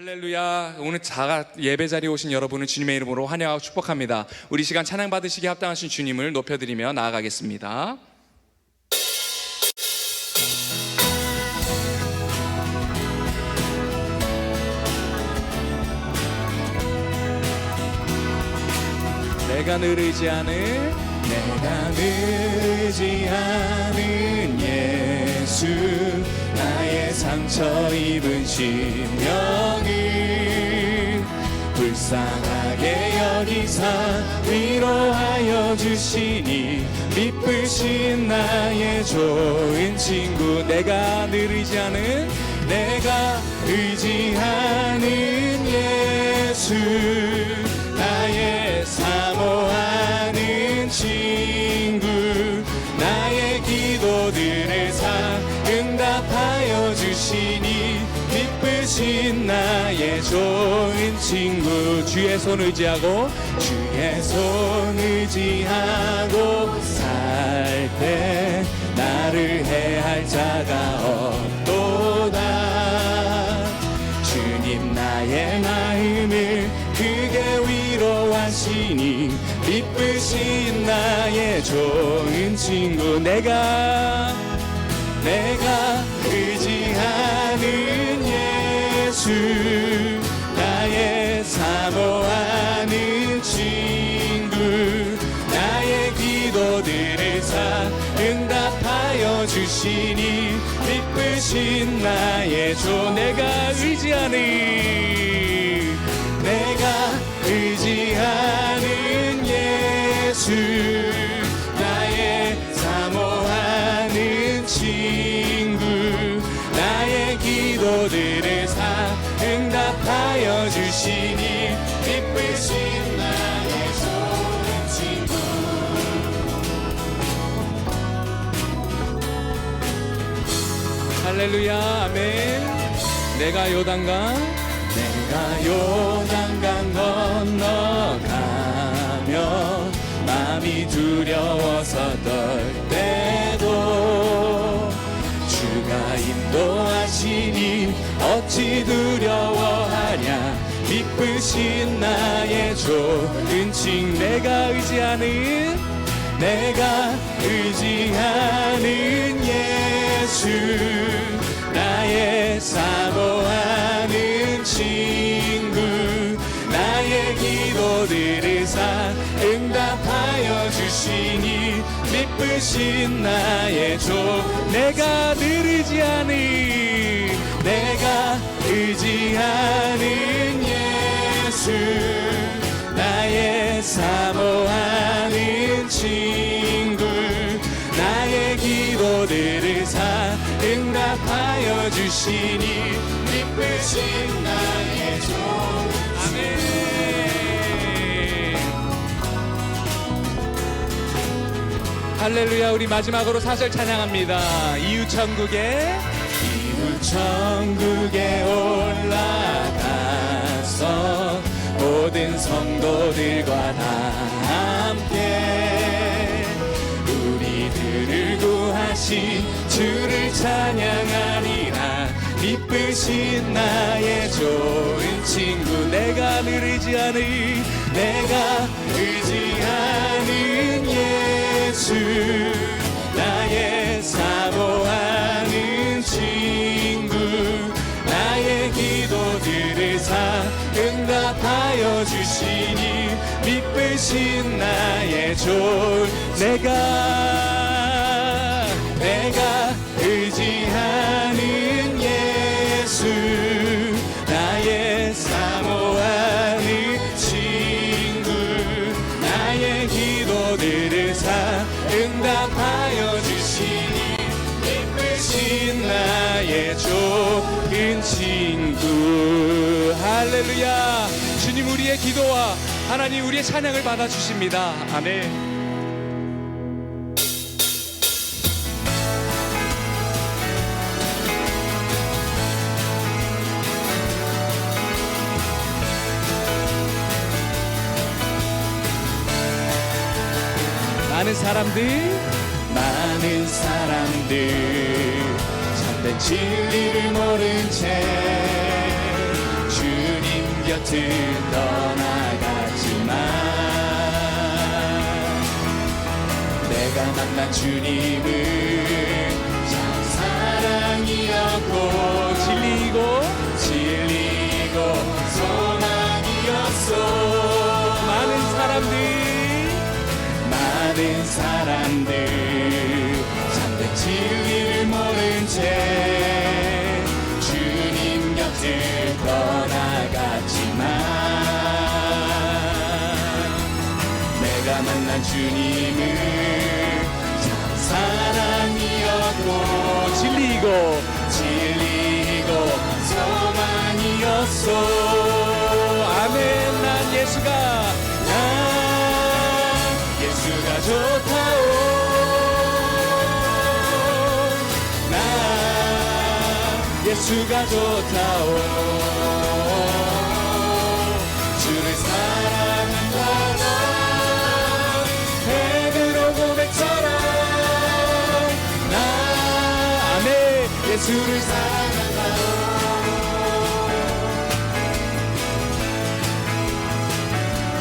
할렐루야. 오늘 자가 예배 자리에 오신 여러분을 주님의 이름으로 환영하고 축복합니다. 우리 시간 찬양 받으시기에 합당하신 주님을 높여드리며 나아가겠습니다. 내가 늘 의지하는 내가 늘 의지하는 예수 나의 상처 입은 심령을 불쌍하게 여기사 위로하여 주시니 미쁘신 나의 좋은 친구 내가 늘 의지하는 내가 의지하는 예수 나의 사모하 나의 좋은 친구 주의 손 의지하고 주의 손 의지하고 살 때 나를 해할 자가 없도다. 주님 나의 마음을 크게 위로하시니 기쁘신 나의 좋은 친구 내가 내가 예수 나의 사모하는 친구 나의 기도들을 사 응답하여 주시니 기쁘신 나의 조 내가 의지하는 할렐루야 아멘. 내가 요단강 내가 요단강 건너가며 마음이 두려워서 떨 때도 주가 인도하시니 어찌 두려워하냐 기쁘신 나의 좋은 칭 내가 의지하는 내가 의지하는 예수 나의 사모하는 친구 나의 기도들을 사 응답하여 주시니 미쁘신 나의 조 내가 늘 의지하는 내가 의지하는 예수 나의 사모하는 주시니 미쁘신 나의 조 아멘. 할렐루야 우리 마지막으로 사절 찬양합니다. 이웃 천국에 이웃 천국에 올라가서 모든 성도들과 다 함께 우리들을 구하신 주를 찬양하리라 미쁘신 나의 좋은 친구 내가 늘 의지하는 내가 의지하는 예수 나의 사모하는 친구 나의 기도들을 사 응답하여 주시니 미쁘신 나의 좋은 내가 할렐루야. 주님 우리의 기도와 하나님 우리의 찬양을 받아주십니다. 아멘. 많은 사람들 많은 사람들 참된 진리를 모른 채 곁을 떠나갔지만 내가 만난 주님은 참 사랑이었고 진리이고 진리이고 소망이었소. 많은 사람들 많은 사람들 참된 진리를 모른 채 주님 곁을 난 주님은 참 사랑이었고 진리이고 진리이고 소망이었소. 아멘. 난 예수가 난 예수가 좋다오. 난 예수가 좋다오 예수를 사랑한다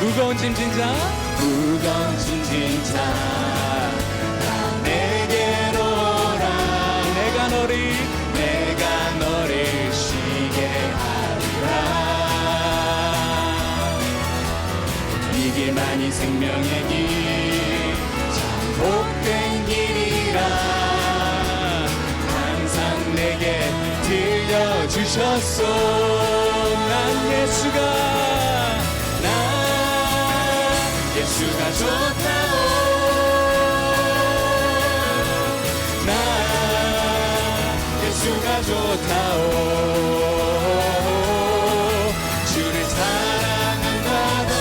무거운 짐진 자. 무거운 짐진 자다 내게로 오라. 내가 너를 내가 너를 쉬게 하리라. 이 길만이 생명의 길 주셨소 난 예수가 난 예수가 좋다오 난 예수가 좋다오. 주를 사랑한다던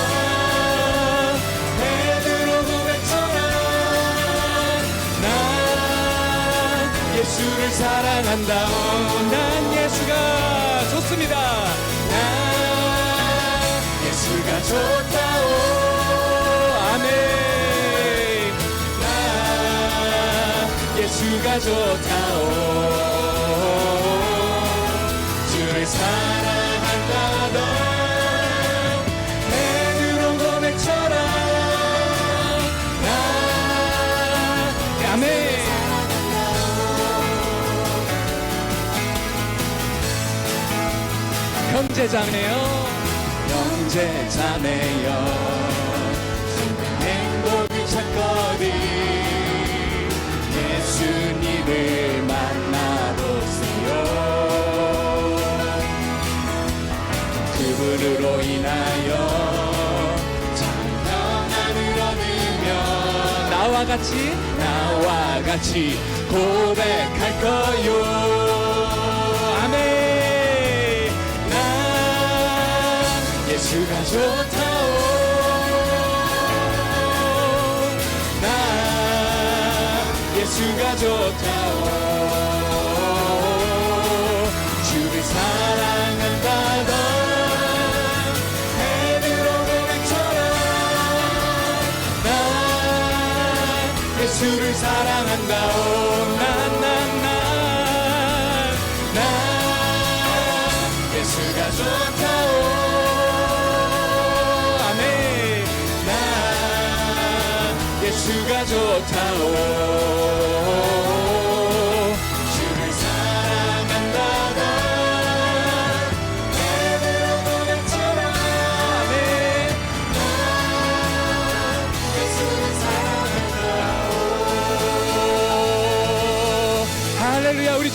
베드로 고백처럼 난 예수를 사랑한다오. 난 예수가 좋다오. 주를 사랑한다던 베드로 고백처럼. 나 아멘. 형제자매요 형 제자매요. 행복을 찾거든 예수님을 만나보세요. 그분으로 인하여 참 평안을 얻으며 나와 같이 나와 같이 고백할 거요 예수가 좋다오. 난 예수가 좋다오. 주를 사랑한다던 예수를 사랑한다오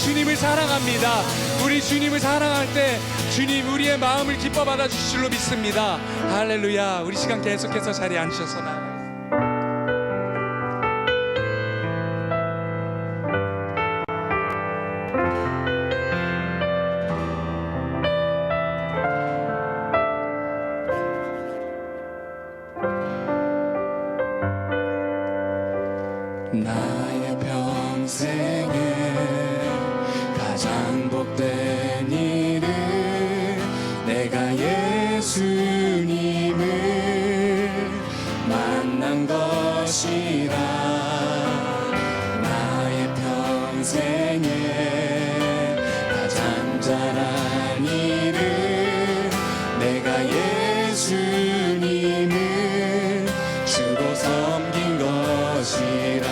주님을 사랑합니다. 우리 주님을 사랑할 때 주님 우리의 마음을 기뻐 받아 주실 줄로 믿습니다. 할렐루야 우리 시간 계속해서 자리에 앉으셔서 나 자란 이를 내가 예수님을 주로 섬긴 것이라.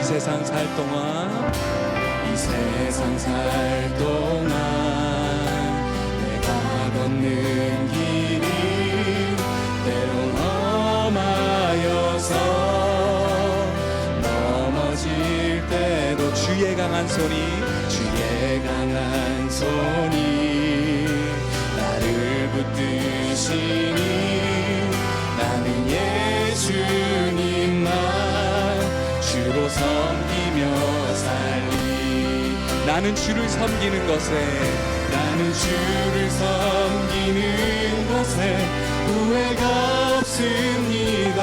이 세상 살 동안 이 세상 살 동안 내가 걷는 길이 때론 험하여서 넘어질 때도 주의 강한 소리. 나는 주를 섬기는 것에 나는 주를 섬기는 것에 후회가 없습니다.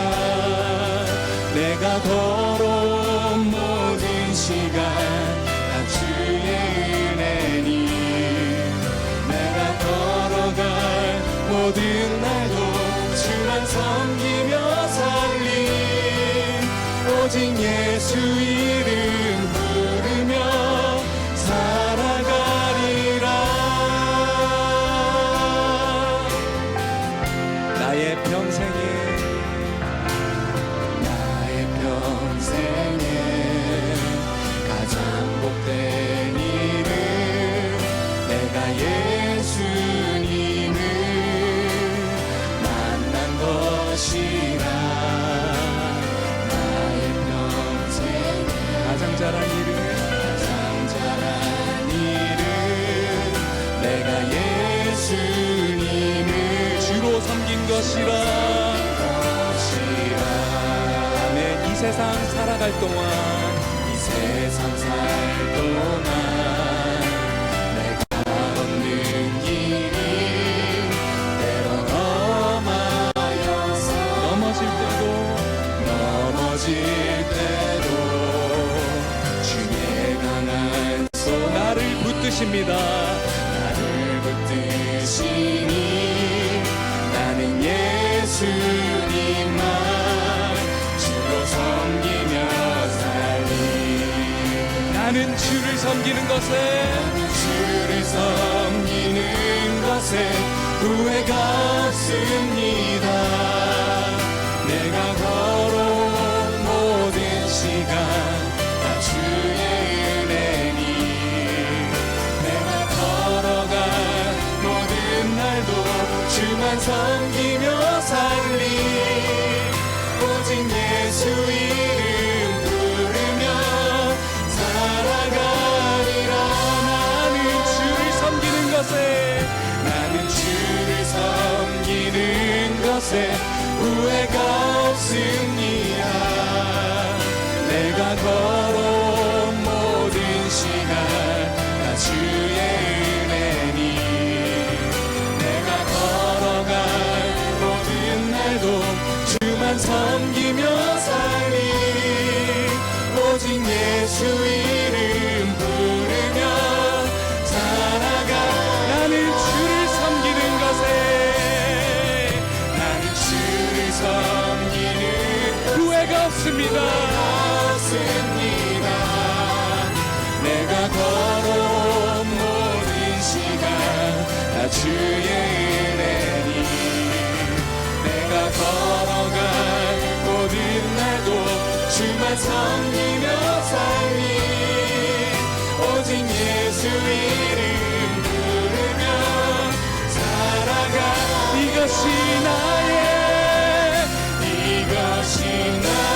I don't want. 주를 섬기는 것에 후회가 없으니 것에 후회가 없습니다 내가 걸 났습니다. 내가 걸어온 모든 시간 다 주의 은혜니. 내가 걸어갈 모든 날도 주만 섬기며 살리. 오직 예수 이름 부르며 살아가. 이것이 나의 이것이 나의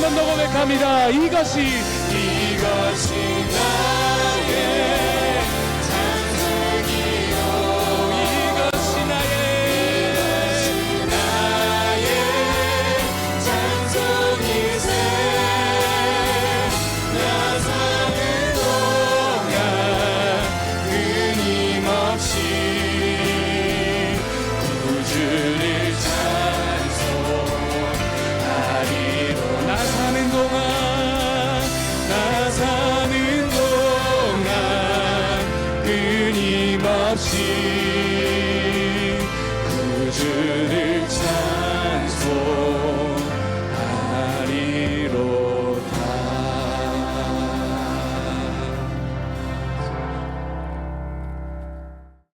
한 번 더 고백합니다. 이것이 이것이